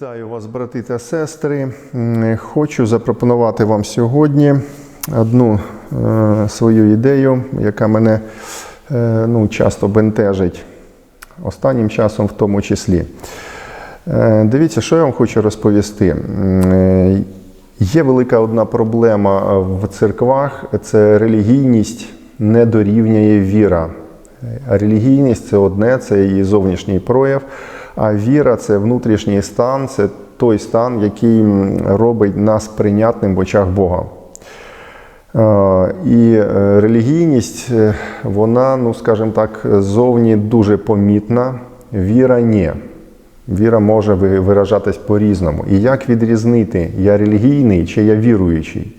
Вітаю вас, брати та сестри. Хочу запропонувати вам сьогодні одну е, свою ідею, яка мене е, ну, часто бентежить, останнім часом в тому числі. Е, дивіться, що я вам хочу розповісти. Є велика одна проблема в церквах це релігійність не дорівнює віра. Релігійність це одне, це її зовнішній прояв. А віра це внутрішній стан, це той стан, який робить нас прийнятним в очах Бога. І е, релігійність, е, вона, ну скажімо так, зовні дуже помітна, віра ні. Віра може виражатись по-різному. І як відрізнити, я релігійний чи я віруючий?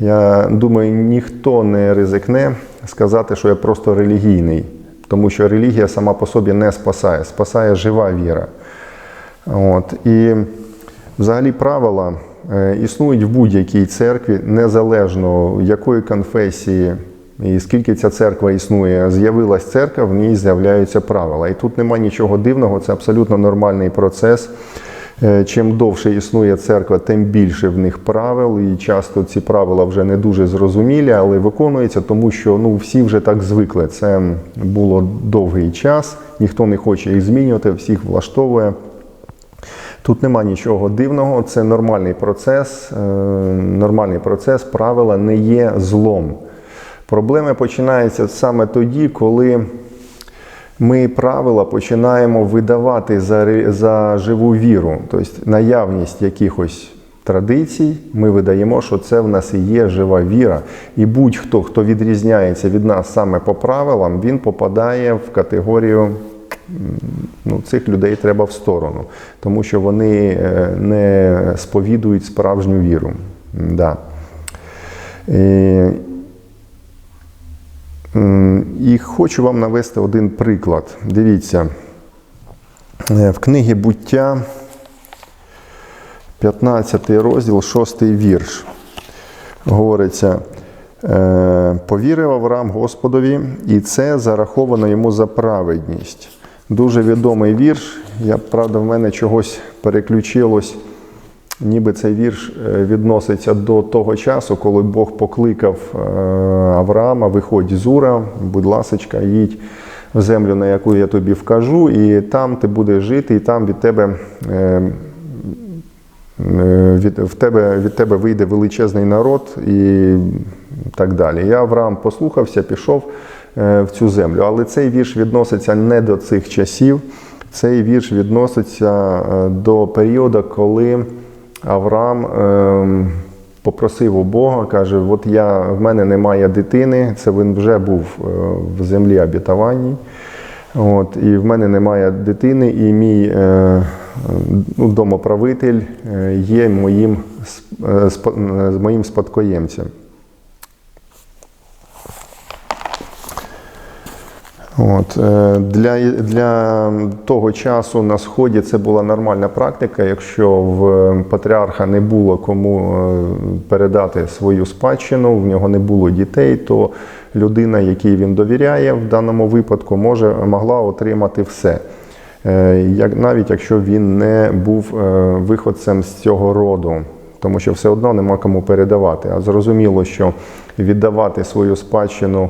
Я думаю, ніхто не ризикне сказати, що я просто релігійний, тому що релігія сама по собі не спасає, спасає жива віра. От. І взагалі правила е, існують в будь-якій церкві, незалежно якої конфесії і скільки ця церква існує, з'явилась церква, в ній з'являються правила. І тут немає нічого дивного, це абсолютно нормальний процес. Е, Чим довше існує церква, тим більше в них правил, і часто ці правила вже не дуже зрозумілі, але виконуються, тому що ну, всі вже так звикли. Це було довгий час, ніхто не хоче їх змінювати, всіх влаштовує. Тут нема нічого дивного, це нормальний процес. е, Нормальний процес, правила не є злом. Проблеми починаються саме тоді, коли ми правила починаємо видавати за, за живу віру. Тобто наявність якихось традицій, ми видаємо, що це в нас і є жива віра. І будь-хто, хто відрізняється від нас саме по правилам, він попадає в категорію ну, цих людей треба в сторону, тому що вони е, не сповідують справжню віру. Да. І хочу вам навести один приклад. Дивіться, е, в книгі буття, 15 розділ, 6 вірш. Говориться, е, повірив Авраам Господові, і це зараховано йому за праведність. Дуже відомий вірш. Я, правда, в мене чогось переключилось. Ніби цей вірш е, відноситься до того часу, коли Бог покликав е, Авраама, виходь з Ура, будь ласочка, їдь в землю, на яку я тобі вкажу, і там ти будеш жити, і там від тебе. е, від, в тебе, від тебе вийде величезний народ і так далі. Я Авраам послухався, пішов в цю землю. Але цей вірш відноситься не до цих часів. Цей вірш відноситься до періоду, коли Авраам е, попросив у Бога, каже: От я в мене немає дитини, це він вже був е, в землі обітованій. От, і в мене немає дитини, і мій е, ну, домоправитель е, є моїм, моїм спадкоємцем. От, е, для, для того часу на Сході це була нормальна практика. Якщо в патріарха не було кому е, передати свою спадщину, в нього не було дітей, то людина, якій він довіряє, в даному випадку може могла отримати все. Е, Як, навіть якщо він не був виходцем з цього роду, тому що все одно нема кому передавати. А зрозуміло, що віддавати свою спадщину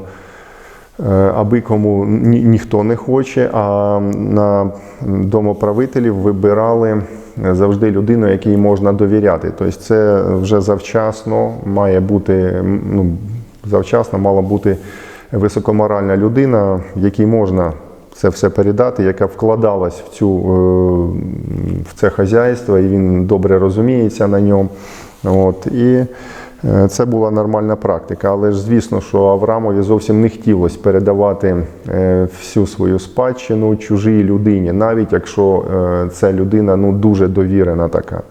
аби кому ні, ніхто не хоче, а на домоправителів вибирали завжди людину, якій можна довіряти. Тобто це вже завчасно має бути, ну, завчасно мала бути високоморальна людина, якій можна це все передати, яка вкладалась в, цю, е, в це хазяйство, і він добре розуміється на ньому. От, і Е, Це була нормальна практика, але ж звісно, що Авраамові зовсім не хотілося передавати е, всю свою спадщину чужій людині, навіть якщо е, ця людина ну, дуже довірена така.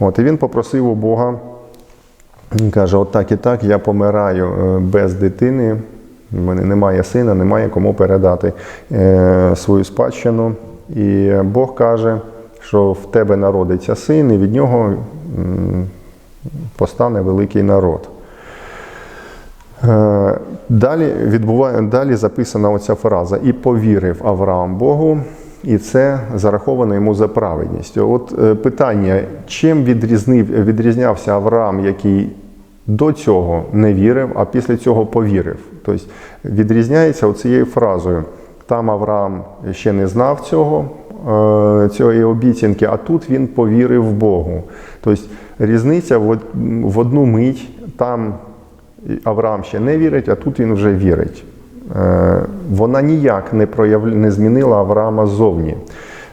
От, і він попросив у Бога, він каже: от так і так, я помираю е, без дитини, в мене немає сина, немає кому передати е, свою спадщину. І Бог каже, що в тебе народиться син, і від нього. Постане великий народ. Е, Далі відбуває, далі записана оця фраза: і повірив Авраам Богу, і це зараховано йому за праведність. От е, питання, чим відрізнив, відрізнявся Авраам, який до цього не вірив, а після цього повірив. Тобто відрізняється оцією фразою. Там Авраам ще не знав цього, е, цієї обіцянки, а тут він повірив Богу. Тобто різниця в одну мить, там Авраам ще не вірить, а тут він вже вірить. Е, Вона ніяк не, прояв... не змінила Авраама ззовні.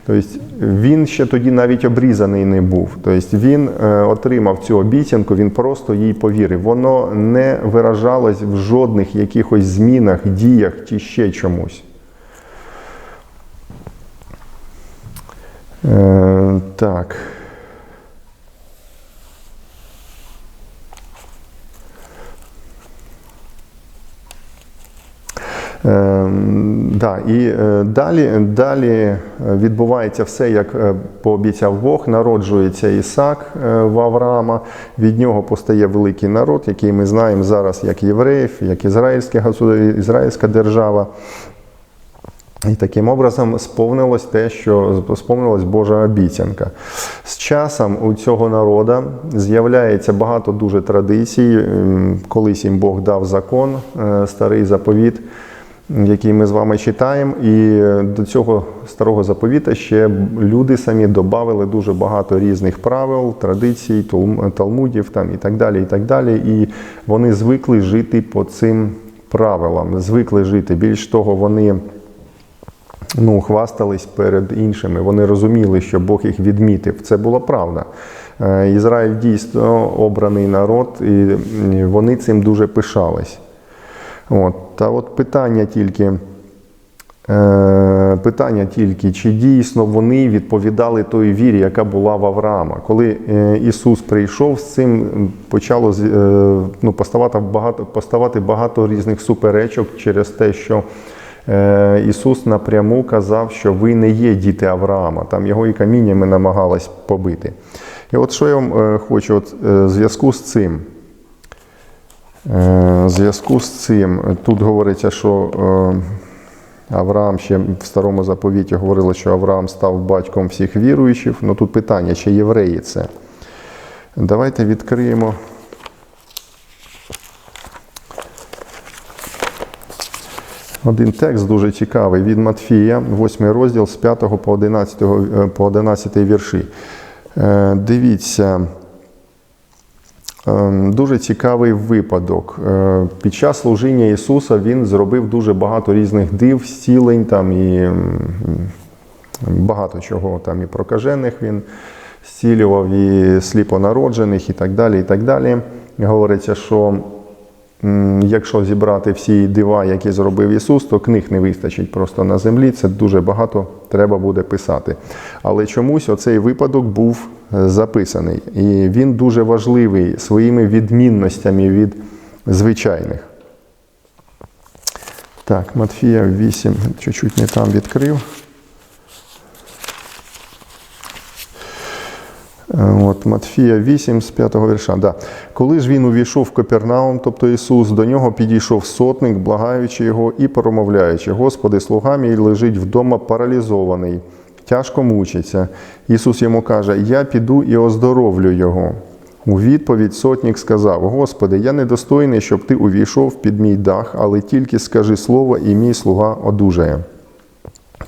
Тобто він ще тоді навіть обрізаний не був. Тобто він е, отримав цю обіцянку, він просто їй повірив. Воно не виражалось в жодних якихось змінах, діях чи ще чомусь. Е, так. Да, і е, далі, далі е, відбувається все, як е, пообіцяв Бог. Народжується Ісак в Авраама. Від нього постає великий народ, який ми знаємо зараз як євреїв, як ізраїльське ізраїльська держава. І таким образом сповнилось те, що сповнилась Божа обіцянка. З часом у цього народу з'являється багато дуже традицій. Ем, Колись їм Бог дав закон, старий заповіт, який ми з вами читаємо. І до цього старого заповіта ще люди самі додали дуже багато різних правил, традицій, талмудів там, і так далі. І так далі. І вони звикли жити по цим правилам, звикли жити. Більш того, вони ну, хвастались перед іншими. Вони розуміли, що Бог їх відмітив. Це була правда. Е, Ізраїль дійсно обраний народ, і вони цим дуже пишались. От. Та от питання тільки. Е, Питання тільки, чи дійсно вони відповідали той вірі, яка була в Авраама. Коли е, Ісус прийшов, з цим почало е, ну, поставати багато, поставати багато різних суперечок через те, що е, Ісус напряму казав, що ви не є діти Авраама. Там його і каміннями намагались побити. І от що я вам е, хочу от, е, в зв'язку з цим. Е, зв'язку з цим тут говориться, що е, Авраам ще в старому заповіті говорили, що Авраам став батьком всіх віруючих. Ну тут питання, чи євреї це? Давайте відкриємо. Один текст дуже цікавий від Матфія, 8 розділ з 5 по 11, е, по 11 вірші. Дивіться, Дуже цікавий випадок. Е, Під час служіння Ісуса Він зробив дуже багато різних див, зцілень там і багато чого там і прокажених він зцілював, і сліпонароджених, і так далі. І так далі. Говориться, що якщо зібрати всі дива, які зробив Ісус, то книг не вистачить просто на землі. Це дуже багато треба буде писати. Але чомусь оцей випадок був е, записаний. І він дуже важливий своїми відмінностями від звичайних. Так, Матфія 8, чуть-чуть не там відкрив. От Матфія 8 з 5 вірша. Да. Коли ж він увійшов в Капернаум, тобто Ісус, до нього підійшов сотник, благаючи його і промовляючи: Господи, слуга мій лежить вдома паралізований, тяжко мучиться. Ісус йому каже: Я піду і оздоровлю його. У відповідь сотник сказав: Господи, я недостойний, щоб ти увійшов під мій дах, але тільки скажи слово, і мій слуга одужає.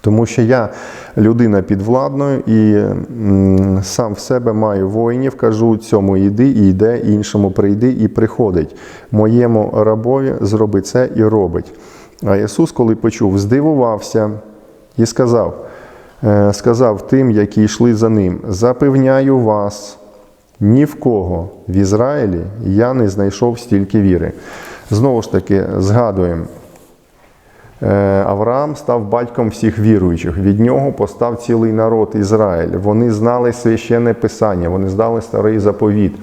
Тому що я людина підвладною і сам в себе маю воїнів, кажу цьому йди, і йде, іншому прийди і приходить. Моєму рабові зроби це і робить. А Ісус, коли почув, здивувався і сказав, е, сказав тим, які йшли за ним: запевняю вас, ні в кого в Ізраїлі я не знайшов стільки віри. Знову ж таки, згадуємо. Е, Авраам став батьком всіх віруючих. Від нього постав цілий народ Ізраїль. Вони знали священне писання, вони знали старий заповіт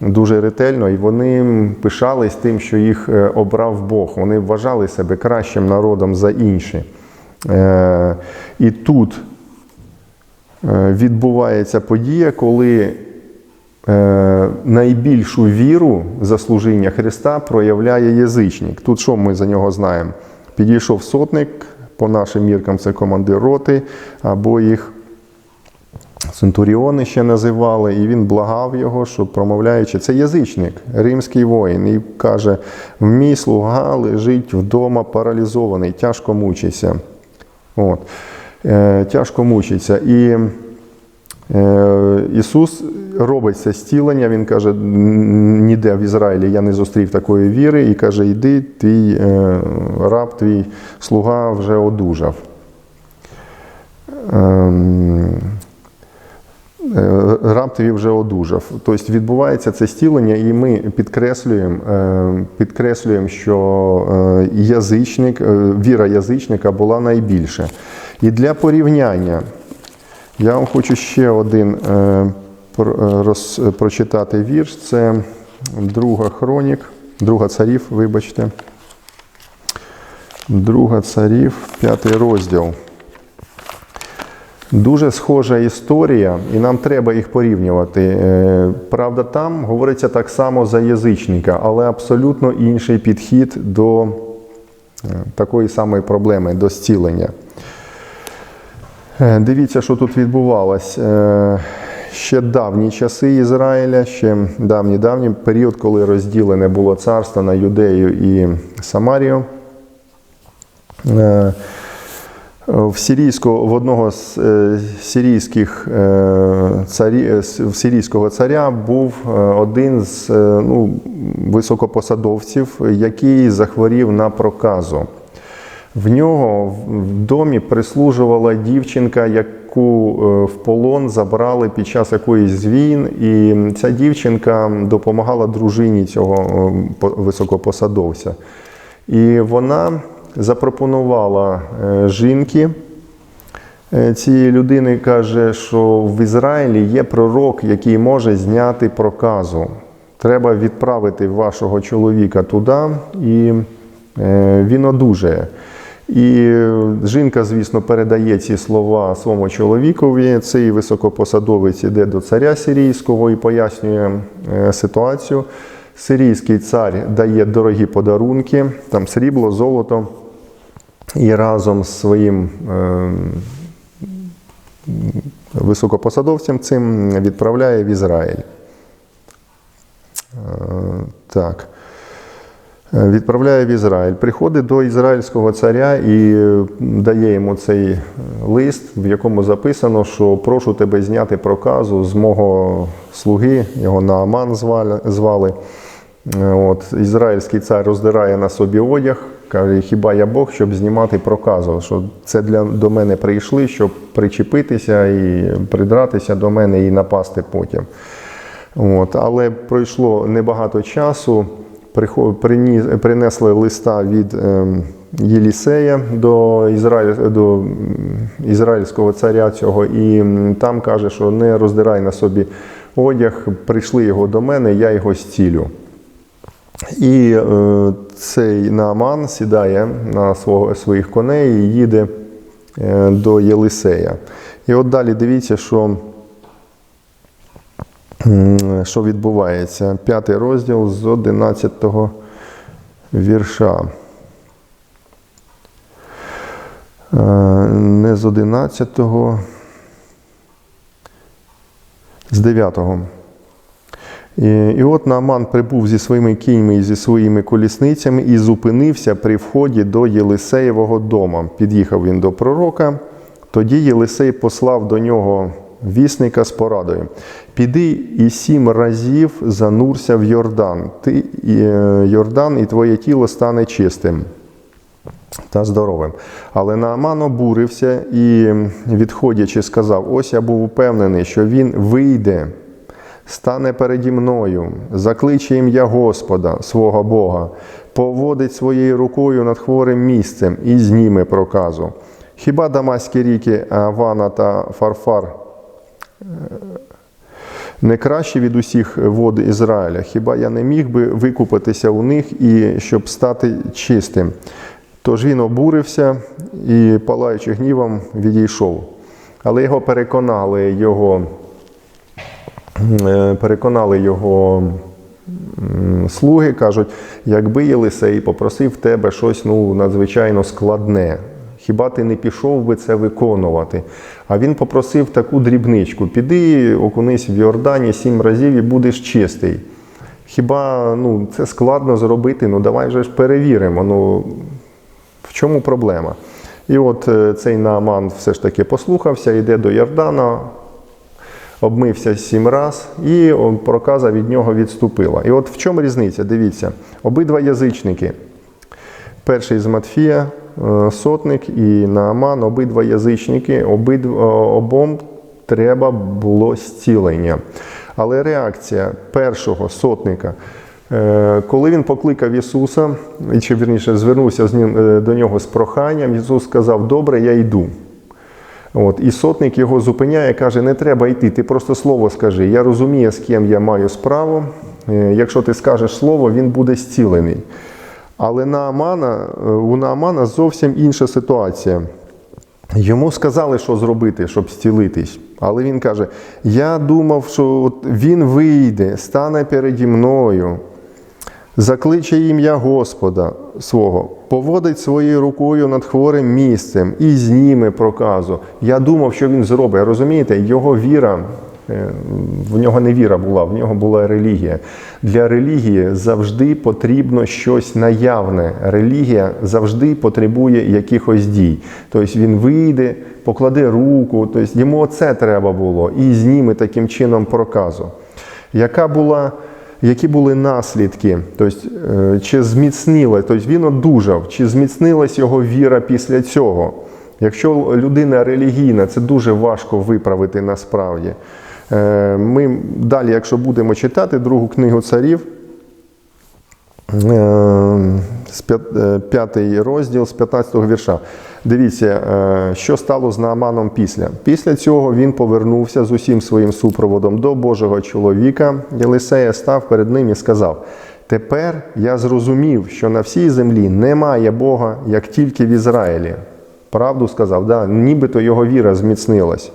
дуже ретельно, і вони пишались тим, що їх е, обрав Бог. Вони вважали себе кращим народом за інші. Е, І тут відбувається подія, коли найбільшу віру за служіння Христа проявляє язичник. Тут що ми за нього знаємо? Підійшов сотник, по нашим міркам це командир роти, або їх Центуріони ще називали, і він благав його, щоб промовляючи, це язичник, римський воїн, і каже: мій слуга лежить вдома паралізований, тяжко мучиться. От. Е, тяжко мучиться. І е, Ісус робить це зцілення. Він каже: ніде в Ізраїлі я не зустрів такої віри, і каже: йди, твій е, раб, твій слуга вже одужав. Ем, Е, раб твій вже одужав. Тобто відбувається це стілення, і ми підкреслюємо, е, підкреслюємо, що язичник, віра язичника була найбільша. І для порівняння я вам хочу ще один роз, прочитати вірш. Це друга хронік, друга царів, вибачте. Друга царів, п'ятий розділ. Дуже схожа історія, і нам треба їх порівнювати. Е, правда, там говориться так само за язичника, але абсолютно інший підхід до е, такої самої проблеми, до зцілення. Е, дивіться, що тут відбувалось. Ще давні часи Ізраїля, ще давній-давній період, коли розділене було царство на Юдею і Самарію. В сирійського, в одного з е, сирійських е, царі, е, в сирійського царя був один з ну, високопосадовців, який захворів на проказу. В нього в домі прислужувала дівчинка, яку в полон забрали під час якоїсь з війн, і ця дівчинка допомагала дружині цього високопосадовця. І вона запропонувала е, жінки е, цієї людини, каже, що в Ізраїлі є пророк, який може зняти проказу. Треба відправити вашого чоловіка туди, і е, він одужає. І жінка, звісно, передає ці слова своєму чоловікові. Цей високопосадовець іде до царя сирійського і пояснює ситуацію. Сирійський цар дає дорогі подарунки, там срібло, золото і разом з своїм е, високопосадовцем цим відправляє в Ізраїль. Е, так. Е, відправляє в Ізраїль, приходить до ізраїльського царя і дає йому цей лист, в якому записано, що прошу тебе зняти проказу з мого слуги, його Нааман звали. От, Ізраїльський цар роздирає на собі одяг, каже, хіба я Бог, щоб знімати проказу, що це для, до мене прийшли, щоб причепитися і придратися до мене і напасти потім. От, Але пройшло небагато часу, принесли листа від е, Єлісея до, Ізраїль, до ізраїльського царя цього, і там каже, що не роздирай на собі одяг, прийшли його до мене, я його зцілю. І е, цей Нааман сідає на свого, своїх коней і їде е, до Єлисея. І от далі дивіться, що що відбувається. П'ятий розділ з 11 вірша. Е, не з 11, з 9. І, і от Нааман прибув зі своїми кіньми і зі своїми колісницями і зупинився при вході до Єлисеєвого дома. Під'їхав він до пророка. Тоді Єлисей послав до нього вісника з порадою: Піди і сім разів занурся в Йордан. Ти, е, Йордан, і твоє тіло стане чистим. Та здоровим. Але Нааман обурився і, відходячи, сказав: Ось я був упевнений, що він вийде стане переді мною, закличе ім'я Господа, свого Бога, поводить своєю рукою над хворим місцем і зніме проказу. Хіба Дамаські ріки Авана та Фарфар не кращі від усіх вод Ізраїля? Хіба я не міг би викупитися у них і щоб стати чистим? Тож він обурився і, палаючи гнівом, відійшов. Але його переконали його Е, переконали його слуги, кажуть, якби Єлисей попросив тебе щось ну, надзвичайно складне, Хіба ти не пішов би це виконувати? А він попросив таку дрібничку: піди, окунись в Йордані сім разів і будеш чистий. Хіба ну, це складно зробити? Ну давай вже ж перевіримо. Ну, в чому проблема? І от е, цей Нааман все ж таки послухався, йде до Йордана, обмився сім раз, і проказа від нього відступила. І от в чому різниця? Дивіться, обидва язичники. Перший з Матфія, сотник і Нааман, обидва язичники, обидва, обом треба було зцілення. Але реакція першого сотника, е, коли він покликав Ісуса, чи вірніше звернувся з ним е, до нього з проханням, Ісус сказав: Добре, я йду. От, і сотник його зупиняє, каже: не треба йти, ти просто слово скажи. Я розумію, з ким я маю справу. Е, Якщо ти скажеш слово, він буде зцілений. Але Наамана, е, у Наамана зовсім інша ситуація. Йому сказали, що зробити, щоб зцілитись. Але він каже: Я думав, що от він вийде, стане переді мною, закличе ім'я Господа свого, поводить своєю рукою над хворим місцем і зніме проказу. Я думав, що він зробить. Розумієте, його віра. Е, В нього не віра була, в нього була релігія. Для релігії завжди потрібно щось наявне. Релігія завжди потребує якихось дій. Тобто він вийде, покладе руку, тобто йому це треба було, і зніме таким чином проказу. Яка була, які були наслідки? Тобто, е, чи зміцнила, тобто він одужав, чи зміцнилась його віра після цього? Якщо людина релігійна, це дуже важко виправити насправді. Е, Ми далі, якщо будемо читати другу книгу царів, е, е, п'ятий розділ з 15 вірша. Дивіться, що стало з Нааманом після. Після цього він повернувся з усім своїм супроводом до Божого чоловіка. Єлисея став перед ним і сказав: Тепер я зрозумів, що на всій землі немає Бога, як тільки в Ізраїлі. Правду сказав, да, нібито його віра зміцнилась.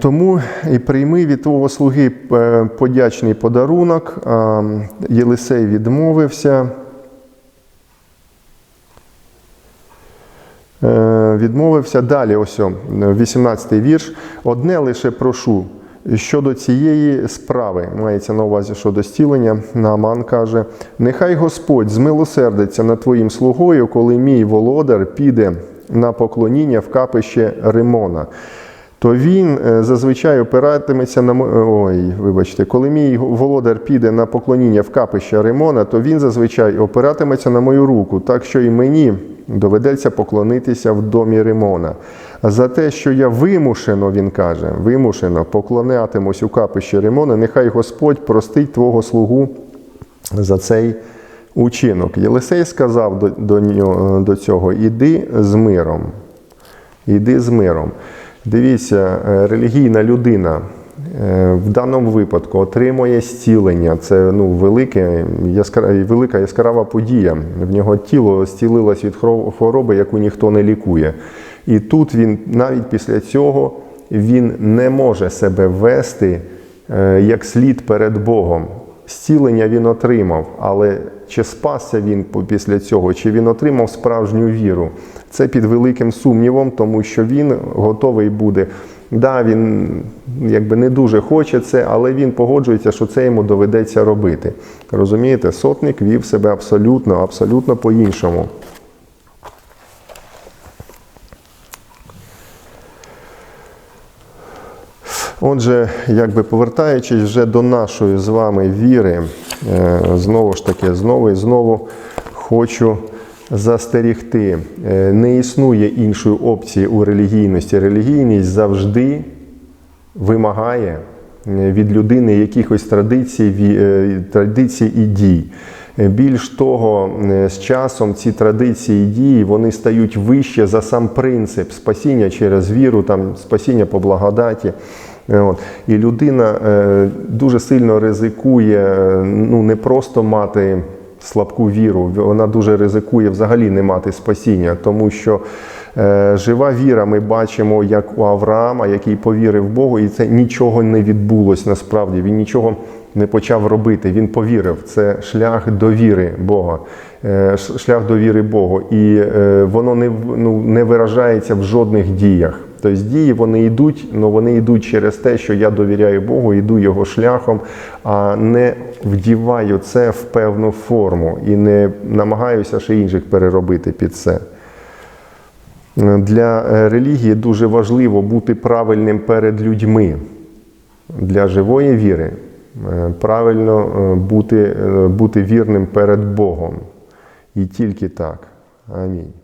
Тому і прийми від твого слуги е, подячний подарунок. Єлисей відмовився. Е, Відмовився далі, ось 18-й вірш. Одне лише прошу щодо цієї справи, мається на увазі щодо зцілення. Нааман каже: Нехай Господь змилосердиться над твоїм слугою, коли мій володар піде на поклоніння в капище Римона то він е, зазвичай опиратиметься на мо- ой, вибачте, коли мій володар піде на поклоніння в капище Римона, то він зазвичай опиратиметься на мою руку, так що і мені доведеться поклонитися в домі Римона. А за те, що я вимушено, він каже, вимушено поклонятимусь у капищі Римона, нехай Господь простить твого слугу за цей учинок. Єлисей сказав до, до, до цього: іди з миром. Іди з миром. Дивіться, е, релігійна людина е, в даному випадку отримує зцілення. Це ну, велике, яскра- велика яскрава подія. В нього тіло зцілилось від хвороби, яку ніхто не лікує. І тут він навіть після цього він не може себе вести е, як слід перед Богом. Зцілення він отримав, але чи спасся він після цього, чи він отримав справжню віру? Це під великим сумнівом, тому що він готовий буде. Да, він якби не дуже хоче це, але він погоджується, що це йому доведеться робити. Розумієте, сотник вів себе абсолютно, абсолютно по-іншому. Отже, якби повертаючись вже до нашої з вами віри, е, знову ж таки, знову і знову хочу застерігти. Е, Не існує іншої опції у релігійності. Релігійність завжди вимагає е, від людини якихось традицій, традицій і дій. Більш того, з часом ці традиції і дії вони стають вище за сам принцип спасіння через віру, там, спасіння по благодаті. Е, От. І людина е, дуже сильно ризикує е, ну, не просто мати слабку віру, вона дуже ризикує взагалі не мати спасіння, тому що жива віра ми бачимо, як у Авраама, який повірив Богу, і це нічого не відбулось насправді. Він нічого не почав робити. Він повірив. Це шлях довіри Бога, шлях довіри Богу. І воно не, ну, не виражається в жодних діях. Тобто дії вони йдуть, але вони йдуть через те, що я довіряю Богу, йду його шляхом, а не вдіваю це в певну форму і не намагаюся ще інших переробити під це. Для е, релігії дуже важливо бути правильним перед людьми. Для живої віри е, правильно е, бути, бути вірним перед Богом. І тільки так. Амінь.